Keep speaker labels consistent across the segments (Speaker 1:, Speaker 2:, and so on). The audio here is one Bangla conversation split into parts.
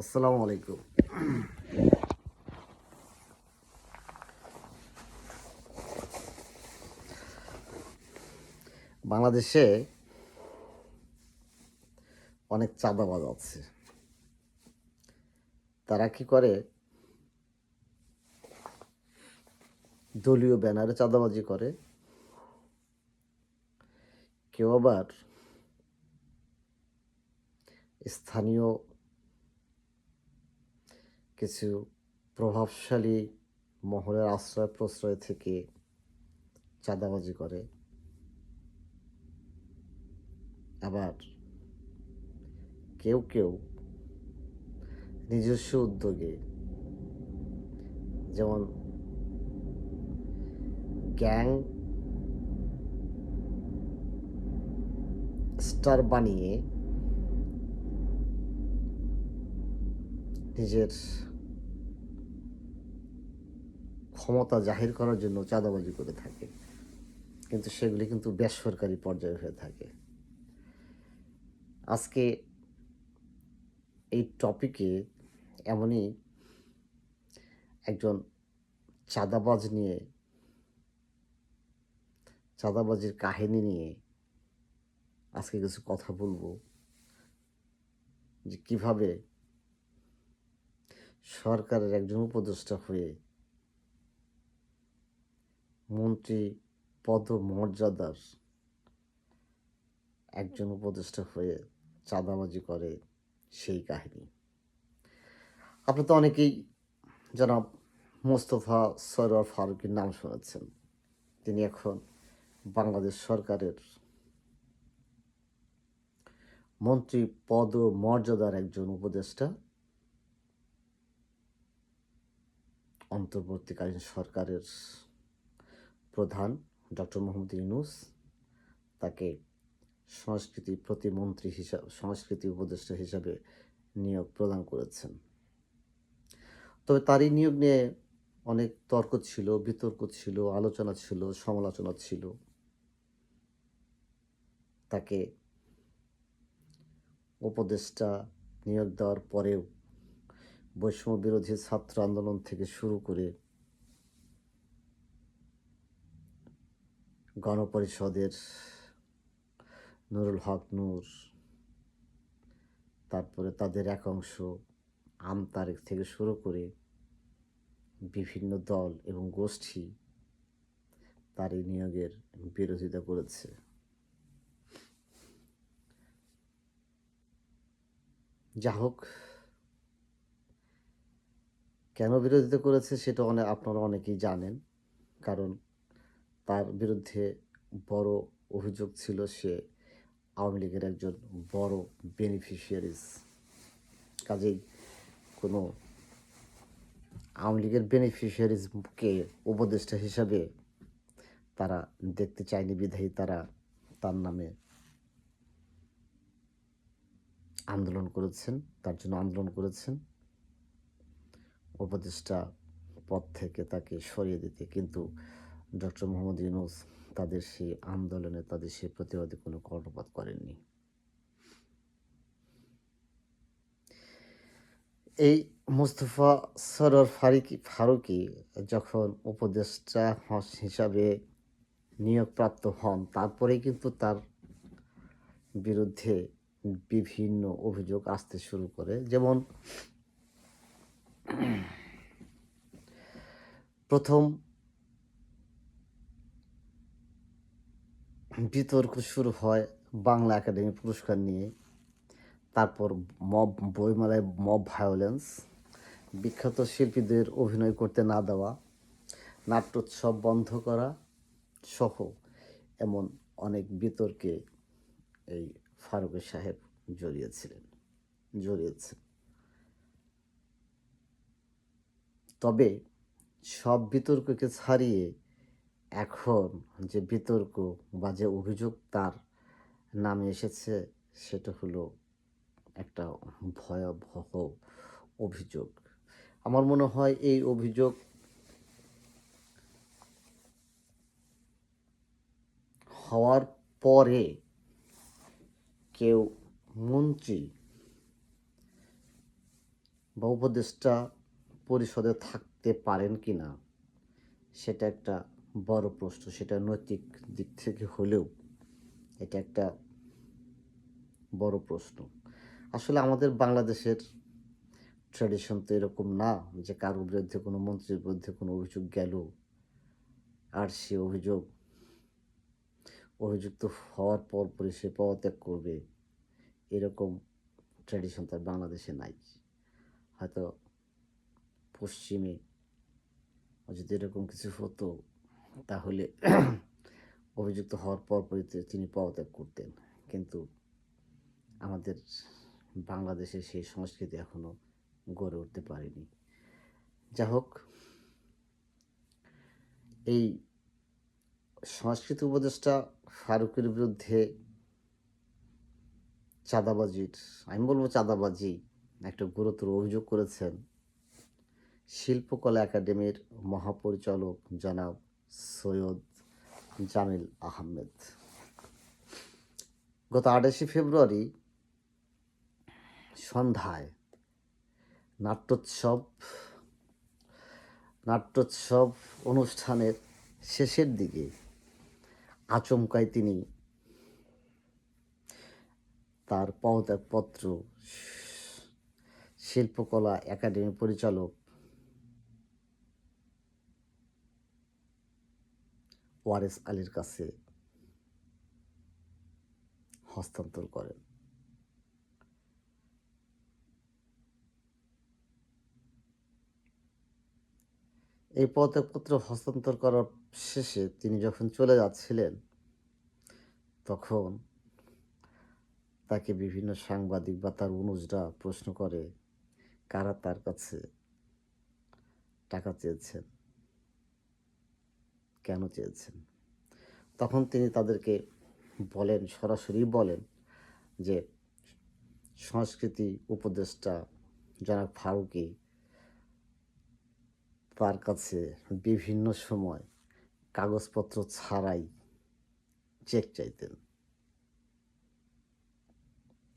Speaker 1: আসসালামু আলাইকুম। বাংলাদেশে অনেক চাঁদাবাজ আছে। তারা কি করে? দলীয় ব্যানারে চাঁদাবাজি করে। কেউ আবার স্থানীয় কিছু প্রভাবশালী মহলের আশ্রয় প্রশ্রয় থেকে চাঁদাবাজি করে। আবার কেউ কেউ নিজস্ব উদ্যোগে যেমন গ্যাং স্টার বানিয়ে নিজের ক্ষমতা জাহির করার জন্য চাঁদাবাজি করে থাকে। কিন্তু সেগুলি কিন্তু বেসরকারি পর্যায়ে হয়ে থাকে। আজকে এই টপিকে এমনই একজন চাঁদাবাজ নিয়ে, চাঁদাবাজির কাহিনী নিয়ে আজকে কিছু কথা বলব যে কীভাবে সরকারের একজন উপদেষ্টা হয়ে মন্ত্রী পদ মর্যাদার একজন উপদেষ্টা হয়ে চাঁদাবাজি করে সেই কাহিনী। আপনি তো অনেকেই জনাব মোস্তফা সরোয়ার ফারুকের নাম শুনেছেন। তিনি এখন বাংলাদেশ সরকারের মন্ত্রী পদ মর্যাদার একজন উপদেষ্টা। অন্তর্বর্তীকালীন সরকারের প্রধান, ডক্টর মোহাম্মদ ইউনুস, তাকে সংস্কৃতি প্রতিমন্ত্রী হিসাবে সংস্কৃতি উপদেষ্টা হিসাবে নিয়োগ প্রদান করেছেন। তবে তারই নিয়োগ নিয়ে অনেক তর্ক ছিল, বিতর্ক ছিল, আলোচনা ছিল, সমালোচনা ছিল। তাকে উপদেষ্টা নিয়োগ দেওয়ার পরেও বৈষম্য বিরোধী ছাত্র আন্দোলন থেকে শুরু করে গণপরিষদের নুরুল হক নূর, তারপরে তাদের এক অংশ আম তারেক থেকে শুরু করে বিভিন্ন দল এবং গোষ্ঠী তার এই নিয়োগের বিরোধিতা করেছে। যা হোক, কেন বিরোধিতা করেছে সেটা অনেক আপনারা অনেকেই জানেন, কারণ তার বিরুদ্ধে বড় অভিযোগ ছিল সে আওয়ামী লীগের একজন বড় বেনিফিশিয়ারিজ কাজেই কোনো আওয়ামী লীগের বেনিফিশিয়ারিজকে উপদেষ্টা হিসাবে তারা দেখতে চায়নি, বিধায়ী তারা তার নামে আন্দোলন করেছেন, তার জন্য আন্দোলন করেছেন। উপদেষ্টা পদ থেকে তাকে সরিয়ে দিতে। কিন্তু ডক্টর মোহাম্মদ ইউনুস তাদের সেই আন্দোলনে তাদের সেই প্রতিবাদে কোনো কর্ণপাত করেননি। এই মুস্তফা সরর ফারুকি ফারুকি যখন উপদেষ্টা হস- হিসাবে নিয়োগপ্রাপ্ত হন, তারপরেই কিন্তু তার বিরুদ্ধে বিভিন্ন অভিযোগ আসতে শুরু করে। যেমন, প্রথম বিতর্ক শুরু হয় বাংলা একাডেমি পুরস্কার নিয়ে। তারপর মব, বইমেলায় মব ভায়োলেন্স, বিখ্যাত শিল্পীদের অভিনয় করতে না দেওয়া, নাট্যোৎসব বন্ধ করা সহ এমন অনেক বিতর্কে এই ফারুক সাহেব জড়িয়েছিলেন, জড়িয়েছেন। তবে সব বিতর্ককে ছাড়িয়ে এখন যে বিতর্ক বা যে অভিযোগ তার নামে এসেছে, সেটা হলো একটা ভয়াবহ অভিযোগ। আমার মনে হয় এই অভিযোগ হওয়ার পরে কেউ মন্ত্রী বা উপদেষ্টা পরিষদে থাকতে পারেন কি না সেটা একটা বড় প্রশ্ন, সেটা নৈতিক দিক থেকে হলেও এটা একটা বড় প্রশ্ন। আসলে আমাদের বাংলাদেশের ট্র্যাডিশন তো এরকম না যে কারোর বিরুদ্ধে কোনো মন্ত্রীর বিরুদ্ধে কোনো অভিযোগ গেল আর সে অভিযোগ, অভিযুক্ত হওয়ার পর পরে সে পদত্যাগ করবে। এরকম ট্র্যাডিশন তার বাংলাদেশে নাই। হয়তো পশ্চিমে যদি এরকম কিছু হতো তাহলে অভিযুক্ত হওয়ার পর পরই তিনি পদত্যাগ করতেন। কিন্তু আমাদের বাংলাদেশে সেই সংস্কৃতি এখনও গড়ে উঠতে পারেনি। যা হোক, এই সংস্কৃতি উপদেষ্টা ফারুকের বিরুদ্ধে চাঁদাবাজির, আমি বলব চাঁদাবাজি, একটা গুরুতর অভিযোগ করেছেন শিল্পকলা একাডেমির মহাপরিচালক জনাব সৈয়দ জামিল আহমেদ। গত আঠাশে ফেব্রুয়ারি সন্ধ্যায় নাট্যোৎসব নাট্যোৎসব অনুষ্ঠানের শেষের দিকে আচমকায় তিনি তার পদত্যাগপত্র শিল্পকলা একাডেমি পরিচালক ওয়ারেস আলীর কাছে হস্তান্তর করেন। এই পদত্যাগপত্র হস্তান্তর করার শেষে তিনি যখন চলে যাচ্ছিলেন, তখন তাকে বিভিন্ন সাংবাদিক বা তার অনুজরা প্রশ্ন করে, কারা তার কাছে টাকা চেয়েছেন? কেন চেয়েছেন? তখন তিনি তাদেরকে বলেন, সরাসরি বলেন যে, সংস্কৃতি উপদেষ্টা জনাব ফারুকি তার কাছে বিভিন্ন সময় কাগজপত্র ছাড়াই চেক চাইতেন।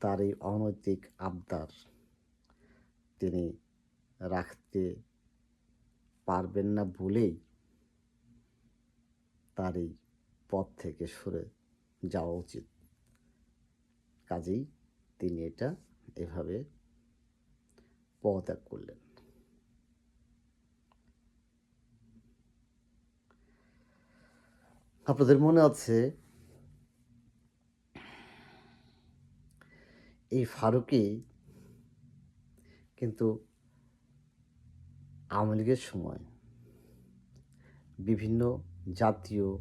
Speaker 1: তার এই অনৈতিক আবদার তিনি রাখতে পারবেন না বলেই তার এই পথ থেকে সরে যাওয়া উচিত। কাজেই তিনি এটা এভাবে পদত্যাগ করলেন। আপনাদের মনে আছে এই ফারুকি কিন্তু আওয়ামী লীগের সময় বিভিন্ন জাতীয়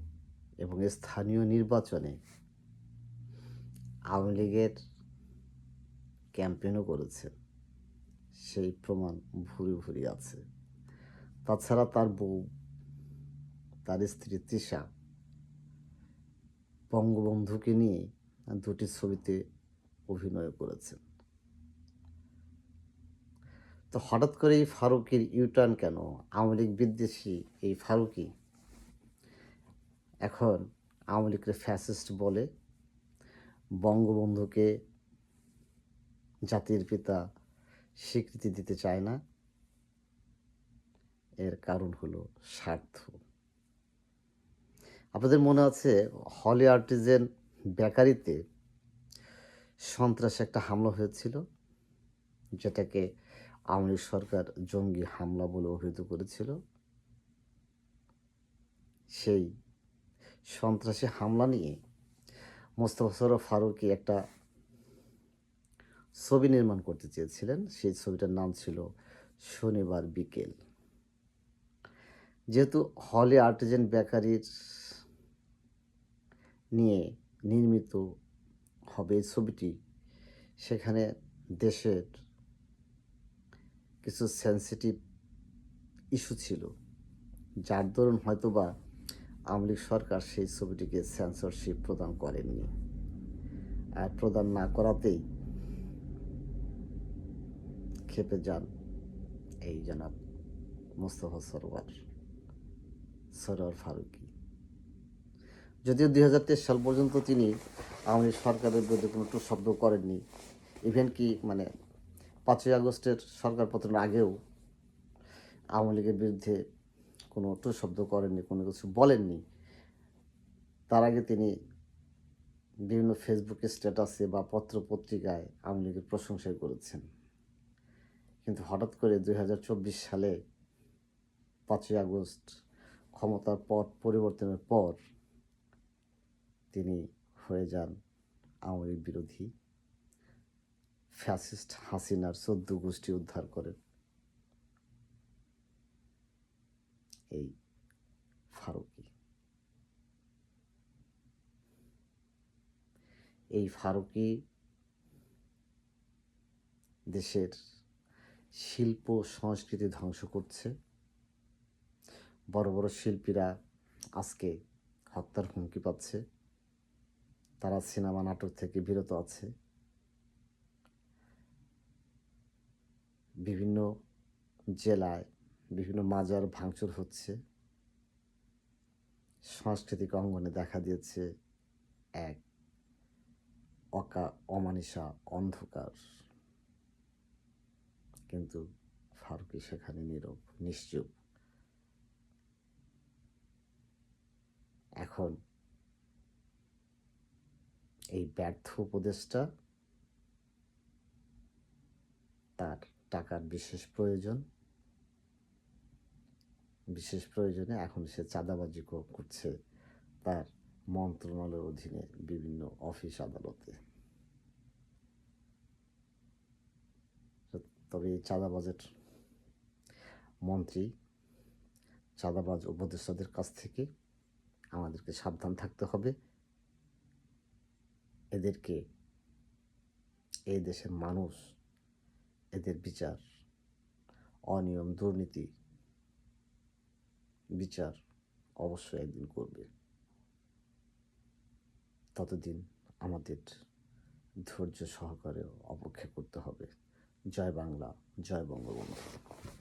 Speaker 1: এবং স্থানীয় নির্বাচনে আওয়ামী লীগের ক্যাম্পেনও করেছেন সেই প্রমাণ ভুরি ভুরি আছে। তাছাড়া তার বউ, তার স্ত্রী তৃষা বঙ্গবন্ধুকে নিয়ে দুটি ছবিতে অভিনয় করেছেন। তো হঠাৎ করে এই ফারুকের ইউটার্ন কেন? আওয়ামী লীগ বিদ্বেষী এই ফারুকি এখন আওয়ামী লীগকে ফ্যাসিস্ট বলে বঙ্গবন্ধুকে জাতির পিতা স্বীকৃতি দিতে চায় না, এর কারণ হলো স্বার্থ। আপনাদের মনে আছে, হলি আর্টিজেন বেকারিতে সন্ত্রাসে একটা হামলা হয়েছিল, যেটাকে আওয়ামী সরকার জঙ্গি হামলা বলে অভিহিত করেছিল। সেই সন্ত্রাসী হামলা নিয়ে মোস্তফা সরফ ফারুকি একটা ছবি নির্মাণ করতে চেয়েছিলেন। সেই ছবিটার নাম ছিল শনিবার বিকেল। যেহেতু হলে আর্টিজেন বেকারির নিয়ে নির্মিত হবে ছবিটি, সেখানে দেশের কিছু সেন্সিটিভ ইস্যু ছিল, যার দরুন হয়তোবা আওয়ামী সরকার সেই ছবিটিকে সেন্সরশিপ প্রদান করেননি। আর প্রদান না করাতেই খেপে যান এই জনাব মোস্তফা সরোয়ার সরোয়ার ফারুকি। যদিও দুই হাজার তেইশ সাল পর্যন্ত তিনি আওয়ামী সরকারের বিরুদ্ধে কোনো একটু শব্দ করেননি ইভেন কি মানে পাঁচই আগস্টের সরকার পতনের আগেও আওয়ামী লীগের বিরুদ্ধে কোনো টু শব্দ করেননি, কোনো কিছু বলেননি। তার আগে তিনি বিভিন্ন ফেসবুকে স্ট্যাটাসে বা পত্র পত্রিকায় আওয়ামী লীগের প্রশংসাই করেছেন। কিন্তু হঠাৎ করে দু হাজার চব্বিশ সালে পাঁচই আগস্ট ক্ষমতার পট পরিবর্তনের পর তিনি হয়ে যান আওয়ামী বিরোধী। ফ্যাসিস্ট হাসিনার চোদ্দ গোষ্ঠী উদ্ধার করেন। এই ফারুকি। এই ফারুকি দেশের শিল্প সংস্কৃতি ধ্বংস করছে। বড় বড় শিল্পীরা আজকে হত্যার হুমকি পাচ্ছে। তারা সিনেমা নাটক থেকে বিরত আছে। বিভিন্ন জেলায় বিভিন্ন মাজার ভাঙচুর হচ্ছে। সাংস্কৃতিক অঙ্গনে দেখা দিয়েছে এক অকা, অমানিসা অন্ধকার। কিন্তু ফারুকি সেখানে নীরব, নিশ্চুপ। এখন এই ব্যর্থ উপদেশটা তার টাকার বিশেষ প্রয়োজন। বিশেষ প্রয়োজনে এখন সে চাঁদাবাজি করছে তার মন্ত্রণালয়ের অধীনে বিভিন্ন অফিস আদালতে। তবে এই চাঁদাবাজের মন্ত্রী, চাঁদাবাজ উপদেষ্টাদের কাছ থেকে আমাদেরকে সাবধান থাকতে হবে। এদেরকে, এই দেশের মানুষ, এদের বিচার, অনিয়ম, দুর্নীতি বিচার অবশ্যই একদিন করবে। ততদিন আমাদের ধৈর্য সহকারে অপেক্ষা করতে হবে। জয় বাংলা, জয় বঙ্গবন্ধু।